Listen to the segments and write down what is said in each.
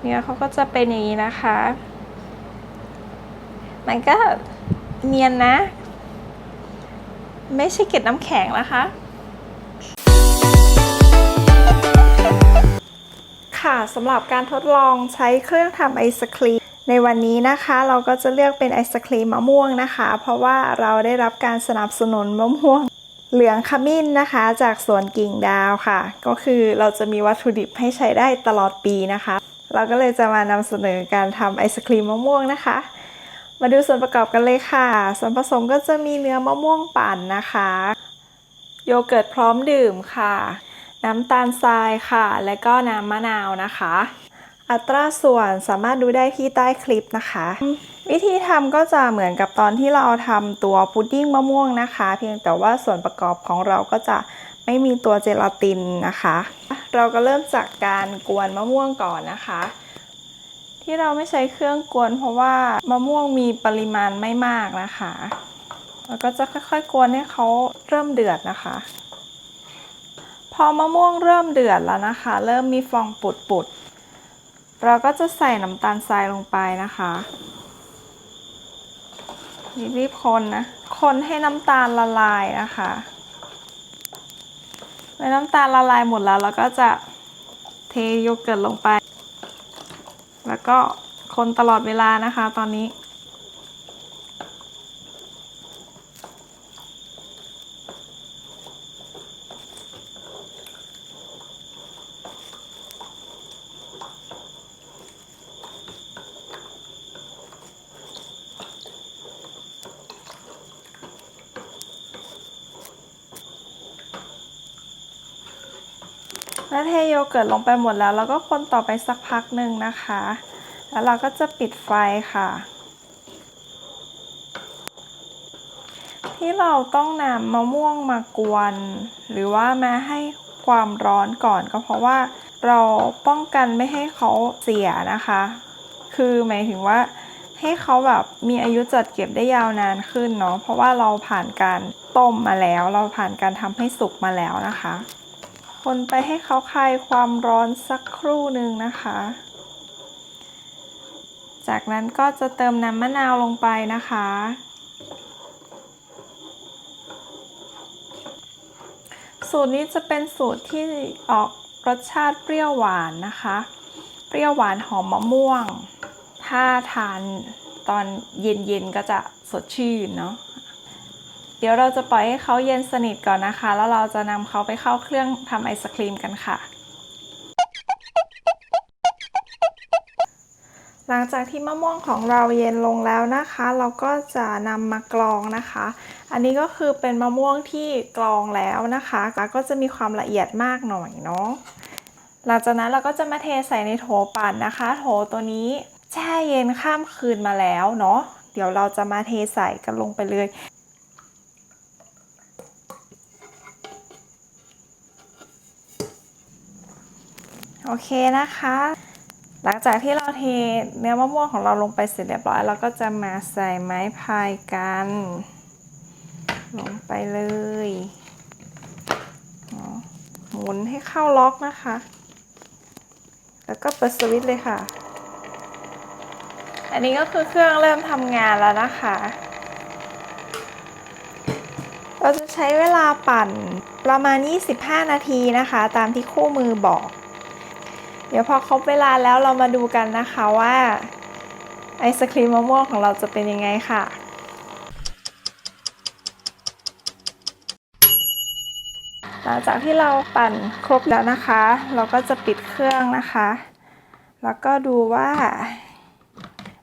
เนื้อเขาก็จะเป็นอย่างนี้นะคะ มันก็เนียนนะ ไม่ใช่เกล็ดน้ำแข็งนะคะ ค่ะสำหรับการทดลองใช้เครื่องทำไอศครีมในวันนี้นะคะเราก็จะเลือกเป็นไอศครีมมะม่วงนะคะ เพราะว่าเราได้รับการสนับสนุนมะม่วงเหลืองขมิ้นนะคะ จากสวนกิ่งดาวค่ะ ก็คือเราจะมีวัตถุดิบให้ใช้ได้ตลอดปีนะคะ เราก็เลยจะมานำเสนอการทำไอศครีมมะม่วงนะคะ มาดูส่วนประกอบกันเลยค่ะ ส่วนผสมก็จะมีเนื้อมะม่วงปั่นนะคะ โยเกิร์ตพร้อมดื่มค่ะ น้ำตาลทรายค่ะ และก็น้ำมะนาวนะคะ อัตราส่วนสามารถดูได้ที่ใต้คลิปนะคะ วิธีทำก็จะเหมือนกับตอนที่เราทำตัวพุดดิ้งมะม่วงนะคะ เพียงแต่ว่าส่วนประกอบของเราก็จะ ไม่มีตัวเจลาตินนะคะ เราก็เริ่มจากการกวนมะม่วงก่อนนะคะ ที่เราไม่ใช้เครื่องกวน เพราะว่ามะม่วงมีปริมาณไม่มากนะคะแล้วก็จะค่อยๆ กวนให้เขาเริ่มเดือดนะคะ พอมะม่วงเริ่มเดือดแล้วนะคะ เริ่มมีฟองปุดๆเราก็จะใส่น้ำตาลทรายลงไปนะคะรีบๆคนนะ คนให้น้ำตาลละลายนะคะ เมื่อน้ำตาลละลายหมดแล้วเราก็จะเทโยเกิร์ตลงไป แล้วก็คนตลอดเวลานะคะตอนนี้ แล้วเทโยเกิร์ตลงไปหมดแล้วเราก็คนต่อไปสักพักหนึ่งนะคะ แล้วเราก็จะปิดไฟค่ะ ที่เราต้องนำมะม่วงมากวน หรือว่ามาให้ความร้อนก่อนก็เพราะว่าเราป้องกันไม่ให้เขาเสียนะคะ คือหมายถึงว่าให้เขาแบบมีอายุจัดเก็บได้ยาวนานขึ้นเนาะ เพราะว่าเราผ่านการต้มมาแล้ว เราผ่านการทำให้สุกมาแล้วนะคะ คนไปให้เขาคลายความร้อนสักครู่หนึ่งนะคะ จากนั้นก็จะเติมน้ำมะนาวลงไปนะคะ สูตรนี้จะเป็นสูตรที่ออกรสชาติเปรี้ยวหวานนะคะ เปรี้ยวหวานหอมมะม่วง ถ้าทานตอนเย็นๆก็จะสดชื่นเนาะ เดี๋ยวเราจะปล่อยให้เขาเย็นสนิทก่อนนะคะ แล้วเราจะนำเขาไปเข้าเครื่องทำไอศครีมกันค่ะ หลังจากที่มะม่วงของเราเย็นลงแล้วนะคะ เราก็จะนำมากรองนะคะ อันนี้ก็คือเป็นมะม่วงที่กรองแล้วนะคะก็จะมีความละเอียดมากหน่อยเนาะหลังจากนั้นเราก็จะมาเทใส่ในโถปั่นนะคะ โถตัวนี้แช่เย็นข้ามคืนมาแล้วเนาะเดี๋ยวเราจะมาเทใส่กันลงไปเลย โอเคนะคะ หลังจากที่เราเทเนื้อมะม่วงของเราลงไปเสร็จเรียบร้อย เราก็จะมาใส่ไม้พายกัน ลงไปเลยหมุนให้เข้าล็อกนะคะ แล้วก็เปิดสวิตช์เลยค่ะ อันนี้ก็คือเครื่องเริ่มทำงานแล้วนะคะ เราจะใช้เวลาปั่นประมาณ 25 นาทีนะคะ ตามที่คู่มือบอก เดี๋ยวพอครบเวลาแล้วเรามาดูกันนะคะว่าไอศครีมมะม่วงของเราจะเป็นยังไงค่ะ หลังจากที่เราปั่นครบแล้วนะคะ เราก็จะปิดเครื่องนะคะ แล้วก็ดูว่า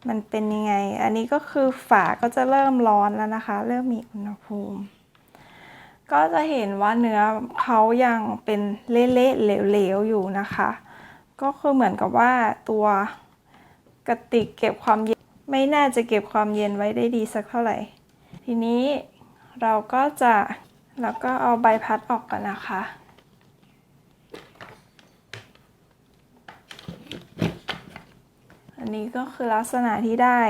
มันเป็นยังไง อันนี้ก็คือฝาก็จะเริ่มร้อนแล้วนะคะ เริ่มมีอุณหภูมิ ก็จะเห็นว่าเนื้อเขายังเป็นเละๆเหลวๆอยู่นะคะ ก็คือเหมือนกับว่าตัวกระติกเก็บความเย็นไม่น่าจะเก็บความเย็นไว้ได้ดีสักเท่าไหร่ ทีนี้เราก็จะแล้วก็เอาใบพัดออกกันนะคะ อันนี้ก็คือลักษณะที่ได้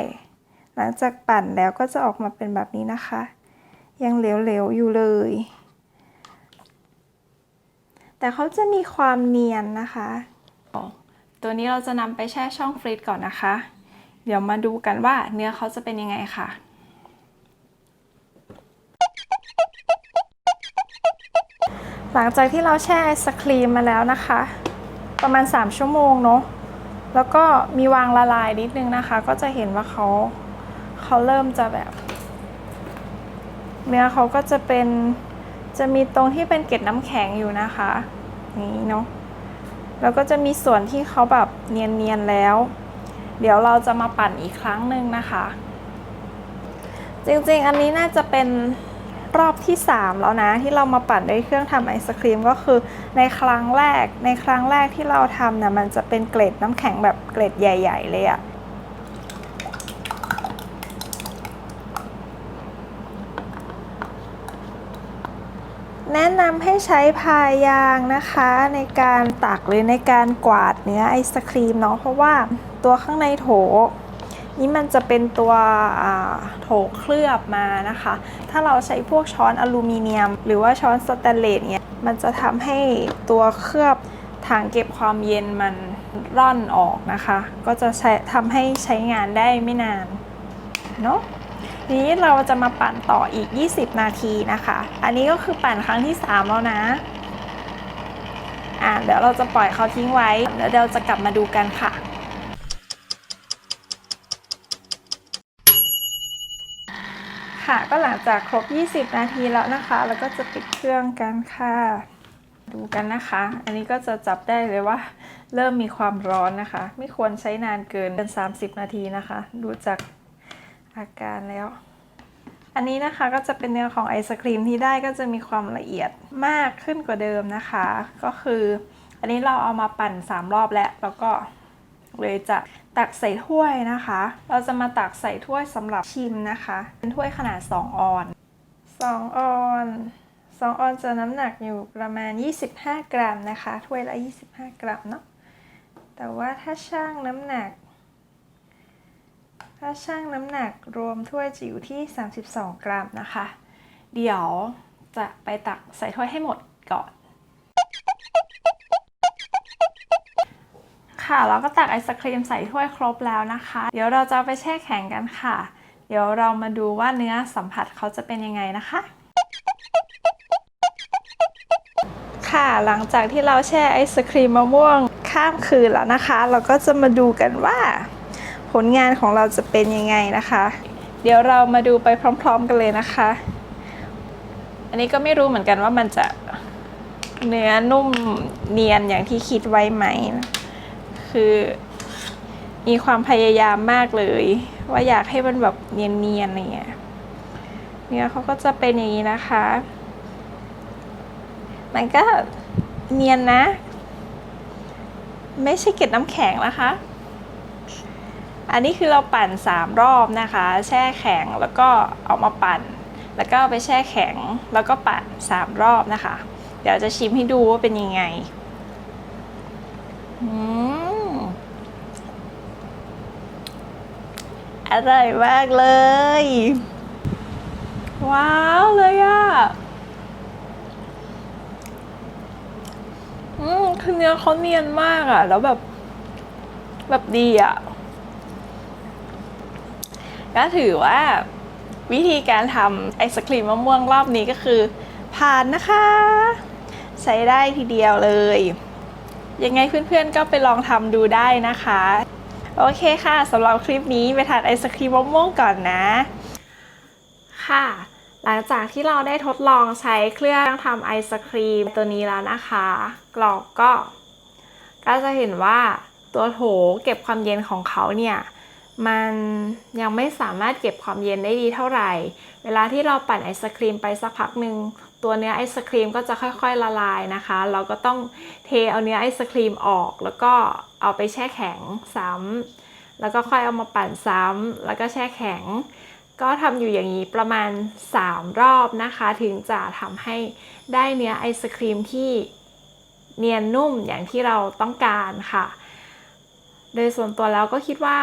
หลังจากปั่นแล้วก็จะออกมาเป็นแบบนี้นะคะ ยังเหลวๆอยู่เลย แต่เขาจะมีความเนียนนะคะ ตัวนี้เราจะนำไปแช่ช่องฟรีซก่อนนะคะ เดี๋ยวมาดูกันว่าเนื้อเขาจะเป็นยังไงค่ะ หลังจากที่เราแช่ไอศครีมมาแล้วนะคะ ประมาณ 3 ชั่วโมงเนาะแล้วก็มีวางละลายนิดนึงนะคะ ก็จะเห็นว่าเขาเขาเริ่มจะแบบ เนื้อเขาก็จะเป็นจะมีตรงที่เป็นเกล็ดน้ำแข็งอยู่นะคะ นี่เนาะ แล้วก็จะมีส่วนที่เขาแบบเนียนๆแล้ว เดี๋ยวเราจะมาปั่นอีกครั้งหนึ่งนะคะ จริงๆ อันนี้น่าจะเป็นรอบที่ 3 แล้วนะที่เรามาปั่นด้วยเครื่องทำไอศครีมก็คือในครั้งแรกในครั้งแรกที่เราทำเนี่ยมันจะเป็นเกล็ดน้ำแข็งแบบเกล็ดใหญ่ ๆ เลยอะ แนะนำให้ใช้พายางนะคะในการตักหรือในการกวาดเนื้อไอศครีมเนาะเพราะว่าตัวข้างในโถ นี่มันจะเป็นตัวโถเคลือบมานะคะ ถ้าเราใช้พวกช้อนอลูมิเนียม หรือว่าช้อนสแตนเลสเนี่ยมันจะทำให้ตัวเคลือบถังเก็บความเย็นมันร่อนออกนะคะ ก็จะใช้ทำให้ใช้งานได้ไม่นานเนาะ ทีนี้เราจะมาปั่นต่ออีก 20 นาทีนะคะ อันนี้ก็คือปั่นครั้งที่ 3 แล้วนะอ่าเดี๋ยวเราจะปล่อยเขาทิ้งไว้แล้วเราจะกลับมาดูกันค่ะ ค่ะก็หลังจากครบ 20 นาทีแล้วนะคะแล้วก็จะปิดเครื่องกันค่ะ ดูกันนะคะ อันนี้ก็จะจับได้เลยว่า เริ่มมีความร้อนนะคะ ไม่ควรใช้นานเกินเป็น 30 นาทีนะคะ ดูจาก อาการแล้ว อันนี้นะคะก็จะเป็นเนื้อของไอศครีมที่ได้ก็จะมีความละเอียดมากขึ้นกว่าเดิมนะคะ ก็คืออันนี้เราเอามาปั่น 3 รอบแล้วแล้วก็เลยจะตักใส่ถ้วยนะคะ เราจะมาตักใส่ถ้วยสำหรับชิมนะคะ เป็นถ้วยขนาด 2 ออน 2 ออน2ออนจะน้ำหนักอยู่ประมาณ 25 กรัมนะคะ ถ้วยละ 25 กรัมเนาะ แต่ว่าถ้าช่างน้ำหนัก ถ้าช่งน้ำหนักรวมถ้วยจะอยู่ที่ 32 กรัมนะคะ เดี๋ยวจะไปตักใส่ถ้วยให้หมดก่อน ค่ะเราก็ตักไอศครีมใส่ถ้วยครบแล้วนะคะ เดี๋ยวเราจะไปแช่แข็งกันค่ะ เดี๋ยวเรามาดูว่าเนื้อสัมผัสเขาจะเป็นยังไงนะคะ ค่ะหลังจากที่เราแช่ไอศครีมมะม่วงข้ามคืนแล้วนะคะ เราก็จะมาดูกันว่า ผลงานของเราจะเป็นยังไงนะคะ เดี๋ยวเรามาดูไปพร้อม ๆ กันเลยนะคะ อันนี้ก็ไม่รู้เหมือนกันว่ามันจะเนื้อนุ่มเนียนอย่างที่คิดไว้ไหม คือมีความพยายามมากเลย ว่าอยากให้มันแบบเนียนๆเงี้ยเนื้อเขาก็จะเป็นอย่างนี้นะคะ มันก็เนียนนะ ไม่ใช่เกล็ดน้ำแข็งนะคะ อันนี้คือเราปั่น 3 รอบนะคะ แช่แข็งแล้วก็เอามาปั่น แล้วก็ไปแช่แข็งแล้วก็ปั่น 3 รอบนะคะ เดี๋ยวจะชิมให้ดูว่าเป็นยังไงอืมอร่อยมากเลย ว้าวเลยอะอืมคือเนื้อเขาเนียนมากอะแล้วแบบ แบบดีอะ ก็ถือว่าวิธีการทำไอศครีมมะม่วงรอบนี้ก็คือ ผ่านนะคะ ใช้ได้ทีเดียวเลย ยังไงเพื่อนๆก็ไปลองทำดูได้นะคะ โอเคค่ะสำหรับคลิปนี้ไปทานไอศครีมมะม่วงก่อนนะ ค่ะ หลังจากที่เราได้ทดลองใช้เครื่องทำไอศครีมตัวนี้แล้วนะคะ กรอบก็ ก็จะเห็นว่าตัวโถเก็บความเย็นของเขาเนี่ย มันยังไม่สามารถเก็บความเย็นได้ดีเท่าไหร่ เวลาที่เราปั่นไอศครีมไปสักพักหนึ่งตัวเนื้อไอศครีมก็จะค่อยๆละลายนะคะ เราก็ต้องเทเอาเนื้อไอศครีมออก แล้วก็เอาไปแช่แข็งซ้ำแล้วก็ค่อยเอามาปั่นซ้ำแล้วก็แช่แข็ง ก็ทำอยู่อย่างนี้ประมาณ 3 รอบนะคะ ถึงจะทำให้ได้เนื้อไอศครีมที่เนียนนุ่มอย่างที่เราต้องการค่ะ โดยส่วนตัวแล้วก็คิดว่า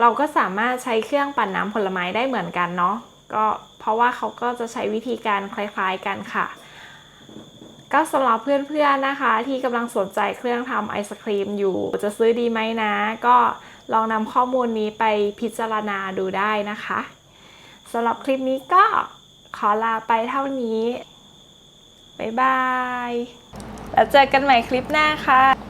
เราก็สามารถใช้เครื่องปั่นน้ำผลไม้ได้เหมือนกันเนาะก็เพราะว่าเขาก็จะใช้วิธีการคล้ายๆกันค่ะ ก็สำหรับเพื่อนๆนะคะ ที่กำลังสนใจเครื่องทำไอศครีมอยู่ จะซื้อดีไหมนะ ก็ลองนำข้อมูลนี้ไปพิจารณาดูได้นะคะสำหรับคลิปนี้ก็ขอลาไปเท่านี้ บ๊ายบาย แล้วเจอกันใหม่คลิปหน้าค่ะ